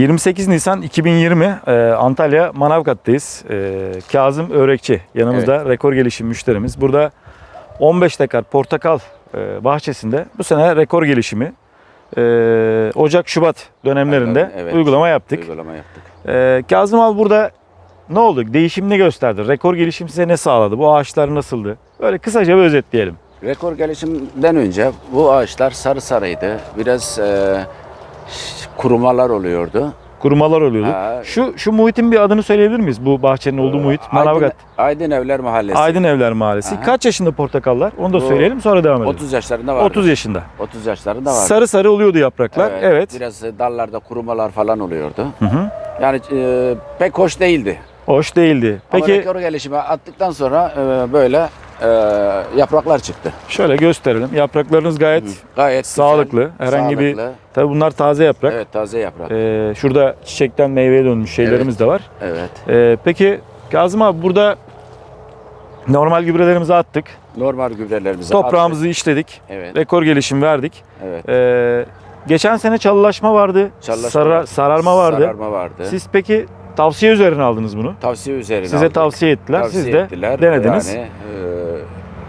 28 Nisan 2020 e, Antalya Manavgat'tayız. E, Kazım Örekçi yanımızda rekor gelişim müşterimiz. Burada 15 dekar portakal e, bahçesinde bu sene rekor gelişimi e, Ocak-Şubat dönemlerinde Aynen, evet. uygulama yaptık. Uygulama yaptık. E, Kazım abi burada ne oldu? Değişim ne gösterdi? Rekor gelişim size ne sağladı? Bu ağaçlar nasıldı? Böyle kısaca bir özetleyelim. Rekor gelişimden önce bu ağaçlar sarı sarıydı. Biraz e, kurumalar oluyordu. Kurumalar oluyordu. Ha. Şu şu muhitin bir adını söyleyebilir miyiz? Bu bahçenin olduğu muhit. Manavgat. Aydın, Evler Mahallesi. Aydın Evler Mahallesi. Aha. Kaç yaşında portakallar? Onu da Bu söyleyelim sonra devam edelim. 30 yaşlarında vardı. 30 yaşında. 30 yaşlarında vardı. Sarı sarı oluyordu yapraklar. Evet. Biraz e, dallarda kurumalar falan oluyordu. Hı hı. Yani e, pek hoş değildi. Hoş değildi. Ama Peki rekor gelişimi attıktan sonra e, böyle e, yapraklar çıktı. şöyle gösterelim. Yapraklarınız gayet Gayet güzel, sağlıklı. Herhangi bir sağlıklı. tabii bunlar taze yaprak. Evet taze yaprak. Ee, şurada çiçekten meyveye dönmüş şeylerimiz de var. Evet. Ee, peki Kazım abi burada normal gübrelerimizi attık. Normal gübrelerimizi Toprağımızı işledik. attık. Evet. Rekor gelişim verdik. Evet. Ee, geçen sene çalılaşma vardı. Çalılaşma sara- vardı. sararma vardı. Sararma vardı. Siz peki tavsiye üzerine aldınız bunu. tavsiye üzerine Size aldık. tavsiye ettiler. Tavsiye Siz de ettiler. denediniz. Yani, e,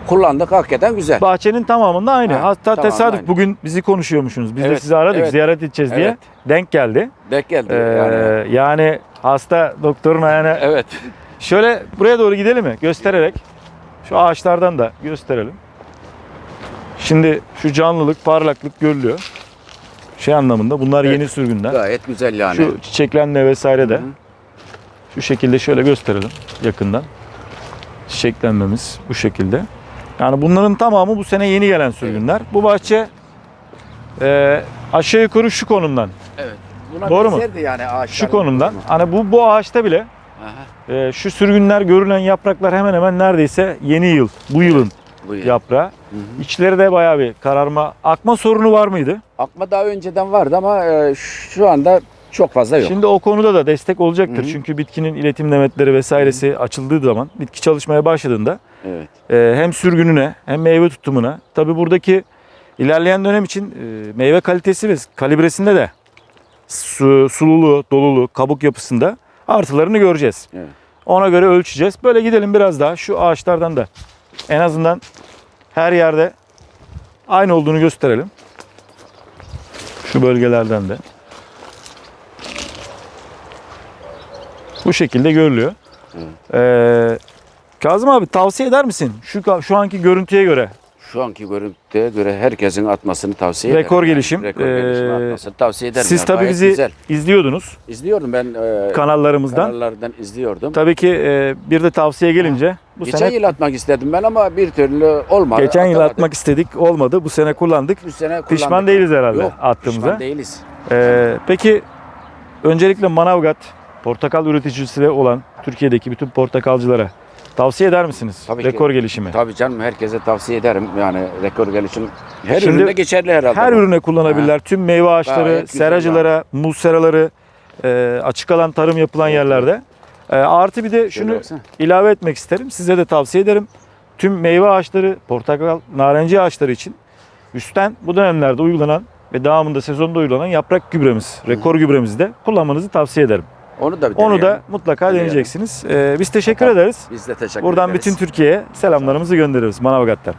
kullandık hakikaten güzel. Bahçenin tamamında aynı. Ha, Hatta tamamında tesadüf aynı. bugün bizi konuşuyormuşsunuz. Biz de Evet, sizi aradık evet. ziyaret edeceğiz diye. Evet. Denk geldi. Denk geldi. Ee, yani. yani hasta doktorun ayağına. Evet. Şöyle buraya doğru gidelim mi? Göstererek. Şu ağaçlardan da gösterelim. Şimdi şu canlılık, parlaklık görülüyor. Şey anlamında bunlar Evet. yeni sürgünler. Gayet güzel yani. Şu çiçeklenme vesaire de Hı hı. şu şekilde şöyle gösterelim yakından. Çiçeklenmemiz bu şekilde. Yani bunların tamamı bu sene yeni gelen sürgünler. Bu bahçe e, aşağı yukarı şu konumdan. Evet. Buna Doğru mu? yani. Şu konumdan. Hani bu bu ağaçta bile Aha, e, şu sürgünler görülen yapraklar hemen hemen neredeyse yeni yıl, bu yılın bu yıl. yaprağı. Hı hı. İçleri de bayağı bir kararma, akma sorunu var mıydı? Akma daha önceden vardı ama e, şu anda çok fazla yok. Şimdi o konuda da destek olacaktır. Hı hı. Çünkü bitkinin iletim demetleri vesairesi açıldığı zaman, bitki çalışmaya başladığında Evet. e, hem sürgününe hem meyve tutumuna, tabi buradaki ilerleyen dönem için e, meyve kalitesi ve kalibresinde de su, sululuğu, doluluğu, kabuk yapısında artılarını göreceğiz. Evet. Ona göre ölçeceğiz. Böyle gidelim biraz daha şu ağaçlardan da en azından her yerde aynı olduğunu gösterelim. Şu bölgelerden de. Bu şekilde görülüyor. Ee, Kazım abi tavsiye eder misin? Şu şu anki görüntüye göre Şu anki görüntüye göre herkesin atmasını tavsiye ederim. Rekor yani. gelişim. Rekor gelişim Ee, atmasını tavsiye ederim. siz ya. tabii Gayet bizi Güzel. izliyordunuz İzliyordum ben e, kanallarımızdan. kanallardan izliyordum. Tabii ki e, bir de tavsiye gelince bu Geçen sene yıl atmak istedim ben ama bir türlü olmadı. geçen yıl atamadım. atmak istedik olmadı. Bu sene kullandık. Bu sene kullandık. Pişman değiliz herhalde Yok, attığımıza. pişman değiliz. Ee, peki öncelikle Manavgat portakal üreticisi olan Türkiye'deki bütün portakalcılara tavsiye eder misiniz? Tabii ki. Rekor gelişimi. Tabii canım herkese tavsiye ederim. Yani rekor gelişim her Şimdi üründe geçerli herhalde. Her bu. ürüne kullanabilirler. Tüm meyve ağaçları, seracılara, muz seraları, e, açık alan tarım yapılan Evet, yerlerde. E, artı bir de şunu ilave etmek isterim. Size de tavsiye ederim. Tüm meyve ağaçları, portakal, narenci ağaçları için üstten bu dönemlerde uygulanan ve devamında sezonda uygulanan yaprak gübremiz, rekor gübremizi de kullanmanızı tavsiye ederim. Onu da bir Onu da deneyelim. mutlaka Deneyelim. deneyeceksiniz. E, biz teşekkür ederiz. biz de teşekkür Buradan ederiz. bütün Türkiye'ye selamlarımızı gönderiyoruz Manavgat'tan.